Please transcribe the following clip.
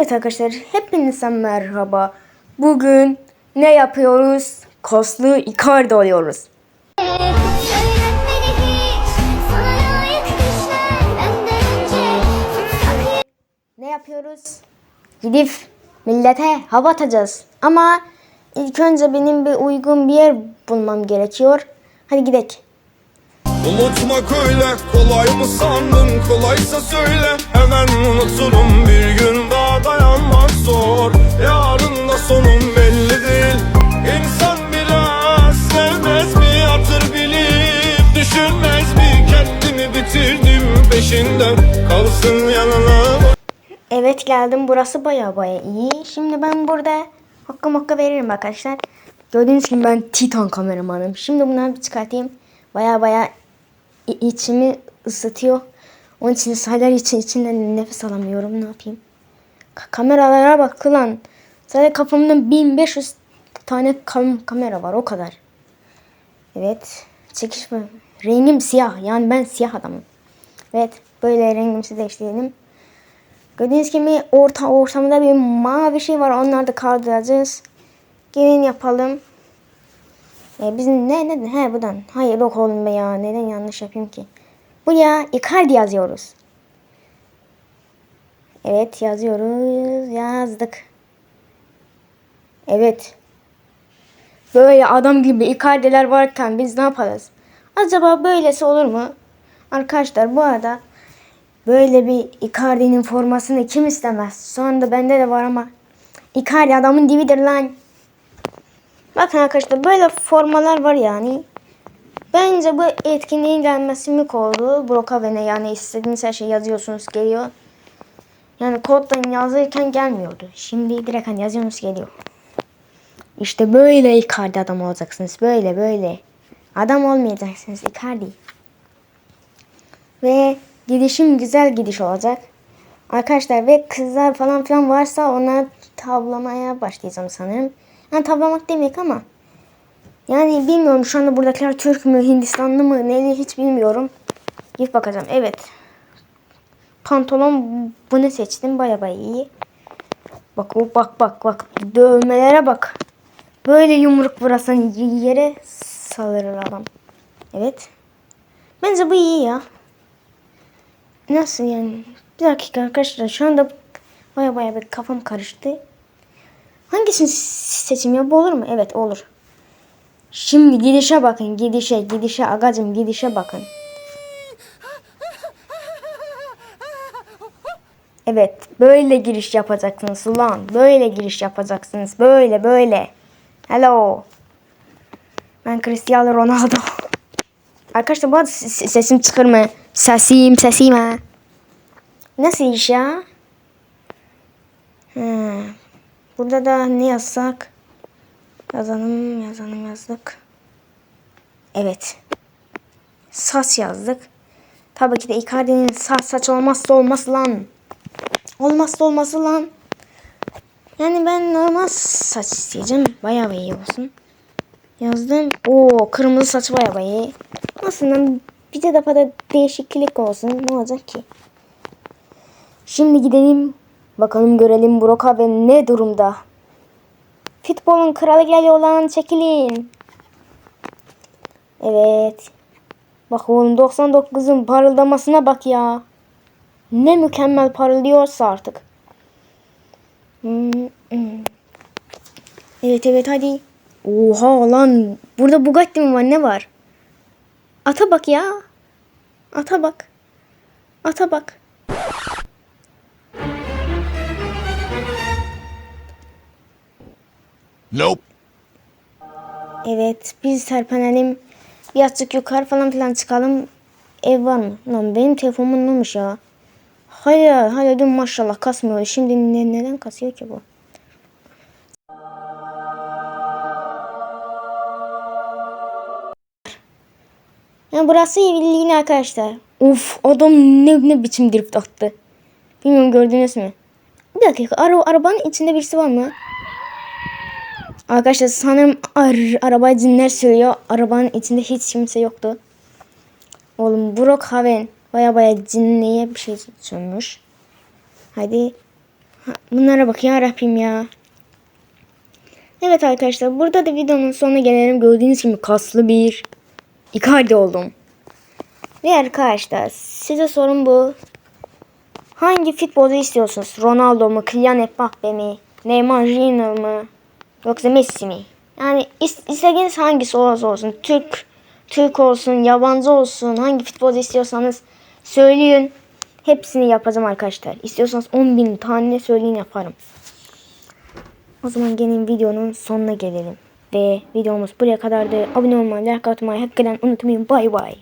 Evet arkadaşlar hepinize merhaba. Bugün ne yapıyoruz? Kaslı Icardi oluyoruz. Ne yapıyoruz? Gidip millete hava atacağız. Ama ilk önce benim bir uygun bir yer bulmam gerekiyor. Hadi gidelim. Unutmak öyle kolay mı sandın kolaysa söyle hemen unuturum bir gün sonum belli değil İnsan biraz sevmez mi hatır bilip Düşünmez mi kendimi bitirdim peşinden kalsın yanına Evet geldim. Burası baya baya iyi. Şimdi ben burada hakkı makka veririm arkadaşlar. Gördüğünüz gibi ben Titan kameramanım. Şimdi bunları bir çıkartayım. Baya baya içimi ısıtıyor. Onun için sayılar için içinden nefes alamıyorum. Ne yapayım? Ka- kameralara bak lan. Sadece kafamda 1500 tane kam- kamera var. O kadar. Evet. Çekiş mi? Rengim siyah. Yani ben siyah adamım. Evet. Böyle rengimizi değiştirelim. Gördüğünüz gibi orta ortamda bir mavi şey var. Onları da kaldıracağız. Gelin yapalım. E, biz ne ne he buradan. Hayır yok oğlum be ya. Neden yanlış yapayım ki? Buraya Icardi yazıyoruz. Evet yazıyoruz. Yazdık. Evet. Böyle adam gibi Icardi'ler varken biz ne yaparız? Acaba böylesi olur mu? Arkadaşlar bu arada Böyle bir Icardi'nin formasını kim istemez? Şu anda bende de var ama Icardi adamın dibidir lan. Bakın arkadaşlar böyle formalar var yani. Bence bu etkinliğin gelmesi mük oldu. Brokaven'e yani istediğiniz her şeyi yazıyorsunuz geliyor. Yani koddan yazırken gelmiyordu. Şimdi direkt hani yazıyorsunuz geliyor. İşte böyle Icardi adam olacaksınız. Böyle böyle. Adam olmayacaksınız Icardi. Ve gidişim güzel gidiş olacak. Arkadaşlar ve kızlar falan filan varsa onları tavlamaya başlayacağım sanırım. Yani tavlamak demek ama yani bilmiyorum şu anda buradakiler Türk mü Hindistanlı mı neydi hiç bilmiyorum. Gidip bakacağım. Evet. Pantolon bunu seçtim. Baya baya iyi. Bak bak bak bak. Dövmelere bak. Böyle yumruk vurasan yere salırır adam. Evet. Bence bu iyi ya. Nasıl yani? Bir dakika arkadaşlar şu anda baya baya bir kafam karıştı. Hangisini seçeyim ya? Bu olur mu? Evet olur. Şimdi gidişe bakın. Gidişe, gidişe agacım gidişe bakın. Evet, böyle giriş yapacaksınız ulan. Böyle giriş yapacaksınız. Böyle, böyle. Hello. Ben Cristiano Ronaldo. Arkadaşlar bu arada sesim çıkır mı? Sesim, sesim ha. Nasıl iş ya? Ha. Burada da ne yazsak? Yazalım, yazalım, yazdık. Evet. Saç yazdık. Tabii ki de Icardi'nin saç saç olmazsa olmaz lan. Olmazsa olması lan. Yani ben normal saç isteyeceğim. Bayağı iyi olsun. Yazdım. Oo kırmızı saç bayağı iyi. Aslında bir de defa değişiklik olsun. Ne olacak ki? Şimdi gidelim. Bakalım görelim Broka ve ne durumda. Futbolun kralı geliyor lan çekilin. Evet. Bak oğlum 99'un parıldamasına bak ya. Ne mükemmel parıldıyorsa artık. Evet evet hadi. Oha lan. Burada Bugatti mi var ne var? Ata bak ya. Ata bak. Ata bak. Nope Evet biz serpenelim. Birazcık yukarı falan filan çıkalım. Ev var mı? Lan benim telefonum ne olmuş ya? Hayır hayır dün maşallah kasmıyor. Şimdi ne, neden kasıyor ki bu? Yani burası yine arkadaşlar. Uf adam ne, ne biçim drift attı. Bilmiyorum gördünüz mü? Bir dakika ara, arabanın içinde birisi var mı? Arkadaşlar sanırım ar arabayı cinler söylüyor. Arabanın içinde hiç kimse yoktu. Oğlum Brook Haven baya baya cinliye bir şey sönmüş. Hadi. Bunlara bak ya Rabbim ya. Evet arkadaşlar burada da videonun sonuna gelelim. Gördüğünüz gibi kaslı bir Icardi oldum. Ve arkadaşlar size sorun bu. Hangi futbolu istiyorsunuz? Ronaldo mu? Kylian Mbappe mi? Neymar Junior mu? Yoksa Messi mi? Yani is- istediğiniz hangisi olursa olsun. Türk, Türk olsun, yabancı olsun. Hangi futbolu istiyorsanız söyleyin. Hepsini yapacağım arkadaşlar. İstiyorsanız 10 bin tane söyleyin yaparım. O zaman gelin videonun sonuna gelelim. Ve videomuz buraya kadardı. Abone olmayı, like atmayı hakikaten unutmayın. Bay bay.